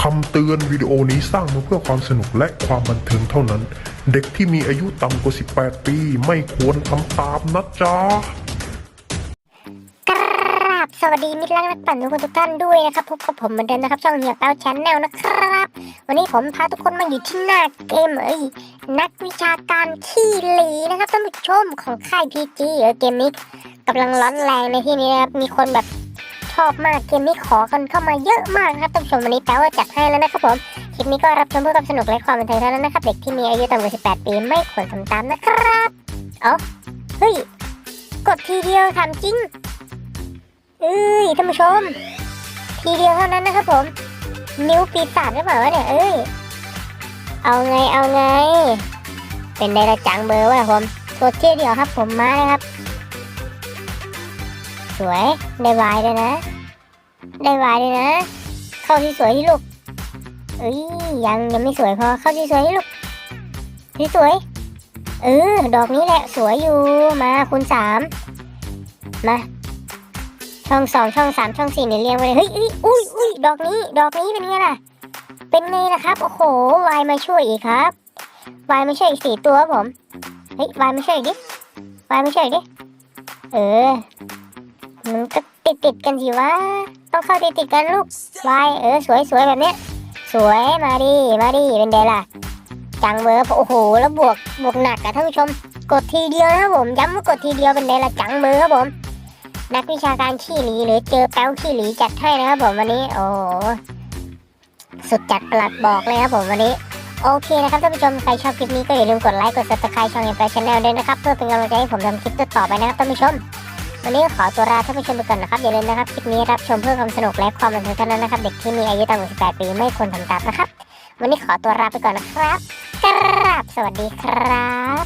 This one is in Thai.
คำเตือนวิดีโอนี้สร้างมาเพื่อความสนุกและความบันเทิงเท่านั้น เด็กที่มีอายุต่ำกว่า 18 ปี ไม่ควรทำตามนะจ๊ะกราบสวัสดีมิตรรักนักปั่นทุกคนทุกท่านด้วยนะครับพบกับผมเหมือนเดิมนะครับ ช่องเหียเป้าชแนลนะครับ วันนี้ผมพาทุกคนมาอยู่ที่หน้าเกมเอ้ยนักวิชาการขี้หลีนะครับท่านผู้ชมของค่ายพีจีเออเกมนี้กำลังร้อนแรงในที่นี้นะครับมีคนแบบ อบมากเกมนี้ขอกันเข้ามาเยอะมากนะครับท่านผู้ชมวันนี้แปลว่าจัดให้แล้วนะครับผมคลิปนี้ก็รับชมเพื่อความสนุกและความบันเทิงเท่านั้นนะครับ เด็กที่มีอายุต่ำกว่า 18 ปีไม่ควรทำตามนะครับเอ้าเฮ้ยกดทีเดียวทำจริงเอ้ยท่านผู้ชม ทีเดียวเท่านั้นนะครับผม นิ้วปีศาจหรือเปล่าวะเนี่ยเอ้ยเอาไงเอาไง เป็นไดระจังเบอร์วะผมกดทีเดียวครับผมมาเลยครับ สวย ได้วายเลยนะ ได้วายเลยนะ เข้าที่สวยที่ลูกเอ้ยยังยังไม่สวยพอ เข้าที่สวยที่ลูก ที่สวย เออ ดอกนี้แหละสวยอยู่ มาคูณสามมา ช่องสองช่องสามช่องสี่เนี่ยเรียงไว้เลย เฮ้ยอ,อุ้ยอุ้ยดอกนี้ ดอกนี้เป็นไงล่ะ เป็นไงล่ะครับ โอ้โห วายมาช่วยอีกครับ วายมาช่วยอีกสี่ตัวผม เฮ้ย วายมาช่วยอีกดิ วายมาช่วยอีกดิ เออ มันก็ติดติดกันสิวะ ต้องเข้าติดติดกันลูกวายเออสวยสวยแบบเนี้ย สวยมาดิมาดิเป็นไงล่ะ จังเบอร์โอ้โห แล้วบวกบวกหนักอะท่านผู้ชม กดทีเดียวนะครับผมย้ำว่ากดทีเดียวเป็นไงล่ะจังเบอร์ครับผม นักวิชาการขี้หลีหรือเจอแป้วขี้หลีจัดให้นะครับผมวันนี้ โอ้โหสุดจัดประหลัดบอกเลยครับผมวันนี้โอเคนะครับท่านผู้ชมใครชอบคลิปนี้ก็อย่าลืมกดไลค์กด subscribe ช่องเอ็มแฟชั่นแนลด้วยนะครับ เพื่อเป็นกำลังใจให้ผมทำคลิปต่อไปนะครับท่านผู้ชม วันนี้ขอตัวลาท่านผู้ชมไปก่อนนะครับอย่าลืมนะครับคลิปนี้รับชมเพื่อความสนุกและความบันเทิงเท่านั้นนะครับเด็กที่มีอายุต่ำกว่า 18 ปีไม่ควรทำตามนะครับ วันนี้ขอตัวลาไปก่อนนะครับกราบสวัสดีครับ